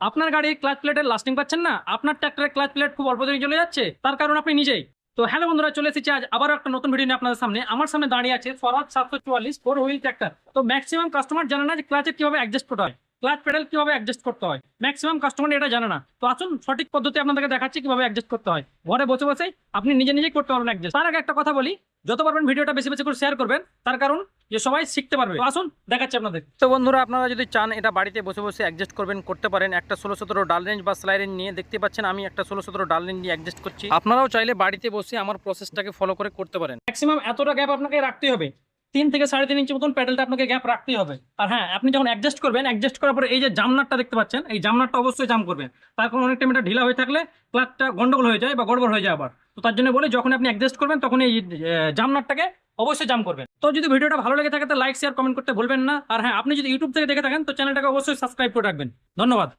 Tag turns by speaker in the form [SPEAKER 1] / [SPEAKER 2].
[SPEAKER 1] আপনার গাড়ির ক্লাচ প্লেটের লাস্টিং পাচ্ছেন না, আপনার ট্র্যাক্টরের ক্লাচ প্লেট খুব অল্প দিনে চলে যাচ্ছে, তার কারণ আপনি নিজেই। তো হ্যালো বন্ধুরা, চলে এসেছি আজ আবারও একটা নতুন ভিডিও নিয়ে আপনাদের সামনে। আমার সামনে দাঁড়িয়ে আছে স্বরাজ সাতশো চুয়াল্লিশ ফোর হুইল ট্র্যাক্টর তো ম্যাক্সিমাম কাস্টমার জানে না যে ক্লাচের কীভাবে অ্যাডজাস্ট করতে হয়, ক্লাচ প্যাডেল কীভাবে অ্যাডজাস্ট করতে হয়। ম্যাক্সিমাম কাস্টমার এটা জানে না। তো আসুন সঠিক পদ্ধতি আপনাদেরকে দেখাচ্ছি কীভাবে অ্যাডজাস্ট করতে হয়। ঘরে বসে বসে আপনি নিজে নিজেই করতে পারবেন অ্যাডজাস্ট তার আগে একটা কথা বলি, যত পারবেন ভিডিওটা বেশি বেশি করে শেয়ার করবেন। তার কারণ যে সবাই শিখতে পারবে। আসুন দেখাচ্ছি আপনাদের। তো বন্ধুরা আপনারা যদি চান এটা বাড়িতে বসে বসে অ্যাডজাস্ট করবেন করতে পারেন। একটা ষোলো সতেরো ডাল রেঞ্জ বা স্লাই রেঞ্জ নিয়ে দেখতে পাচ্ছেন আমি একটা ষোলো সতেরো ডাল রেঞ্জ নিয়ে অ্যাডজাস্ট করছি। আপনারাও চাইলে বাড়িতে বসে আমার প্রসেসটাকে ফলো করে করতে পারেন। ম্যাক্সিমাম এতটা গ্যাপ আপনাকে রাখতে হবে। তিন থেকে সাড়ে তিন ইঞ্চি মতন প্যাডেলটা আপনাকে গ্যাপ রাখতেই হবে। আর হ্যাঁ আপনি যখন অ্যাডজাস্ট করবেন অ্যাডজাস্ট করার পরে এই যে জামনারটা দেখতে পাচ্ছেন এই জামনারটা অবশ্যই জাম করবেন। তার কারণ অনেক টাইম এটা ঢিলা হয়ে থাকলে ক্লাচটা গন্ডগোল হয়ে যায় বা গড়বড় হয়ে যায় আবার। তো তার জন্য বলে যখন আপনি অ্যাডজাস্ট করবেন তখন এই জামনারটাকে অবশ্যই জাম করবেন। তো যদি ভিডিওটা ভালো লেগে থাকে তাহলে লাইক শেয়ার কমেন্ট করতে ভুলবেন না। আর হ্যাঁ আপনি যদি ইউটিউব থেকে দেখে থাকেন, তো চ্যানেলটাকে অবশ্যই সাবস্ক্রাইব করে রাখবেন। ধন্যবাদ।